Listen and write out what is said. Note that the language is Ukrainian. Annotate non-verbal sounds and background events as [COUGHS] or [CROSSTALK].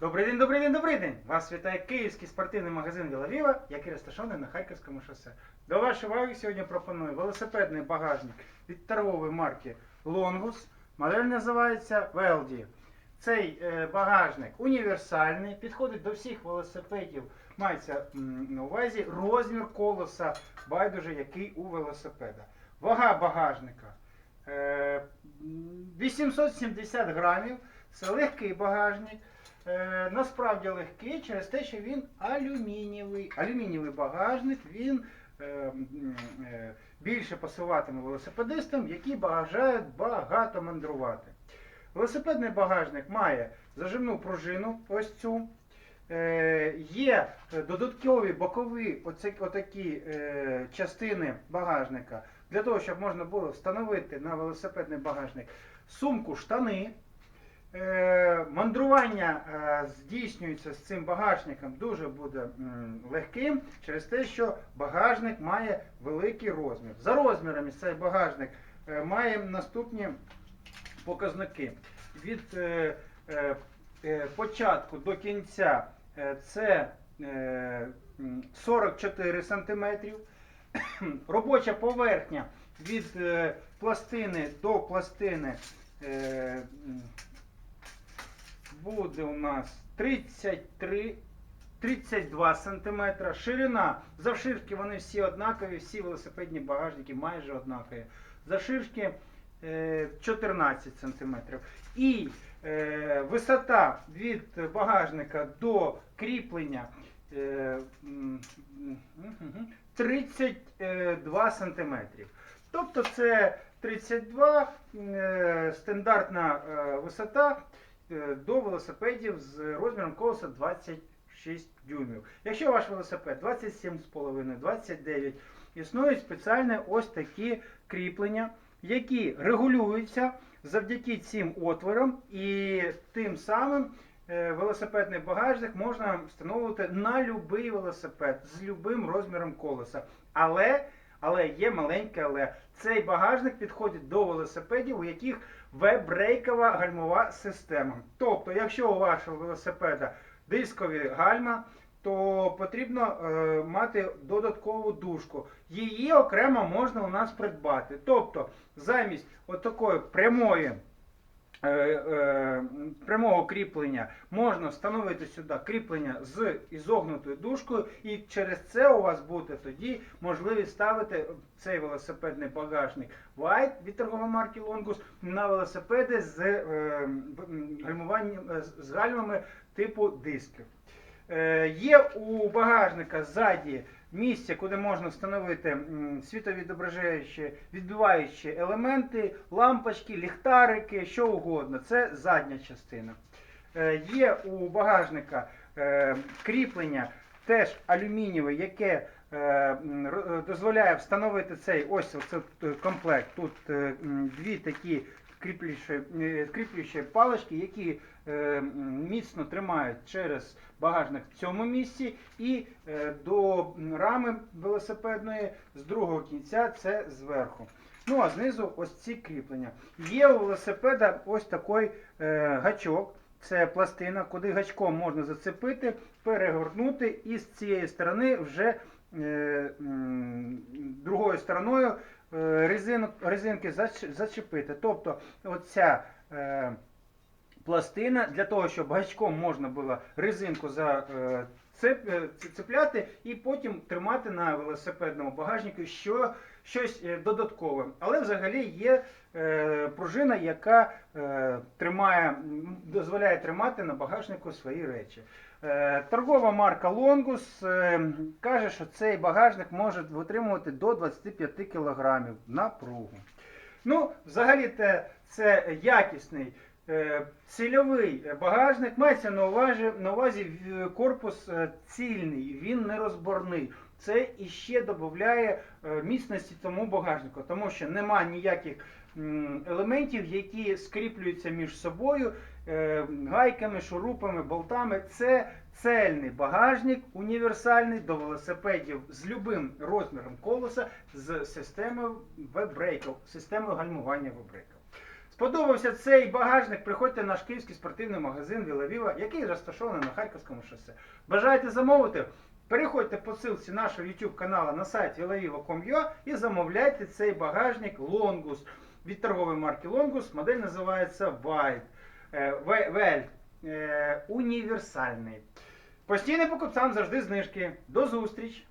Добрий день, добрий день, добрий день! Вас вітає київський спортивний магазин Вілавіва, який розташований на Харківському шосе. До вашої уваги сьогодні пропоную велосипедний багажник від торгової марки Longus. Модель називається VLD. Цей е, багажник універсальний, підходить до всіх велосипедів. Мається на увазі розмір колеса, байдуже який у велосипеда. Вага багажника е, 870 грамів. Це легкий багажник. Е, насправді легкий через те, що він алюмінієвий. Алюмінієвий багажник він е, е, більше пасуватиме велосипедистам, які бажають багато мандрувати. Велосипедний багажник має зажимну пружину, ось цю. Е, є додаткові бокові оце, отакі е, частини багажника для того, щоб можна було встановити на велосипедний багажник сумку штани. Е, мандрування е, здійснюється з цим багажником дуже буде легким через те, що багажник має великий розмір. За розмірами цей багажник е, має наступні показники. Від початку до кінця це е, 44 см. [COUGHS] Робоча поверхня від пластини до пластини буде у нас 33 32 см. Ширина. Завширшки вони всі однакові, всі велосипедні багажники майже однакові. Завширшки е, 14 см. І е, висота від багажника до кріплення е, м, м, м, 32 см. Тобто це 32 е, стандартна е, висота е, до велосипедів з розміром колеса 26 дюймів. Якщо ваш велосипед 27,5, 29, існують спеціальні ось такі кріплення, які регулюються завдяки цим отворам, і тим самим е, велосипедний багажник можна встановити на будь-який велосипед з будь-яким розміром колеса. Але, але є маленьке але. Цей багажник підходить до велосипедів, у яких веб-брейкова гальмова система. Тобто, якщо у вашого велосипеда дискові гальма, то потрібно е, мати додаткову дужку. Її окремо можна у нас придбати. Тобто, замість отакої прямої. Е, е, Прямого кріплення можна встановити сюди кріплення з ізогнутою дужкою, і через це у вас буде тоді можливість ставити цей велосипедний багажник White від торгової марки Longus на велосипеди з, е, гальмуванням з- гальмами типу дисків. Є у багажника ззаді місце, куди можна встановити світовідображаючі, відбиваючі елементи, лампочки, ліхтарики, що угодно. Це задня частина. Е, Є у багажника е, кріплення теж алюмінієве, яке е, дозволяє встановити цей ось оце комплект. Тут дві такі е, палички, які е, міцно тримають через багажник в цьому місці і е, до рами велосипедної з другого кінця це зверху. Ну а знизу ось ці кріплення. Є у велосипеда ось такий гачок. Це пластина, куди гачком можна зацепити, перегорнути і з цієї сторони вже е, другою стороною резинок, резинки зач- зачепити. Тобто оця е, пластина для того, щоб гачком можна було резинку за, е, е, цепляти і потім тримати на велосипедному багажнику що, щось е, додаткове. Але взагалі є е, пружина, яка е, тримає, дозволяє тримати на багажнику свої речі. Е, Торгова марка Longus е, каже, що цей багажник може витримувати до 25 кг напругу. Ну, взагалі це якісний цільовий багажник. Мається на увазі, на увазі корпус е, цільний, він не розборний. Це іще додає е, міцності тому багажнику, тому що нема ніяких елементів, які скріплюються між собою е, гайками, шурупами, болтами. Це цельний багажник, універсальний до велосипедів з любим розміром колеса з системою веб-брейків, системою гальмування веб-брейків. Сподобався цей багажник, приходьте в наш київський спортивний магазин Віла Віва, який розташований на Харківському шосе. Бажаєте замовити? Переходьте по ссылці нашого YouTube каналу на сайт vilaviva.com.ua і замовляйте цей багажник Longus від торгової марки Longus. Модель називається White. Е, Вель. Е, Універсальний. Постійним покупцям завжди знижки. До зустріч!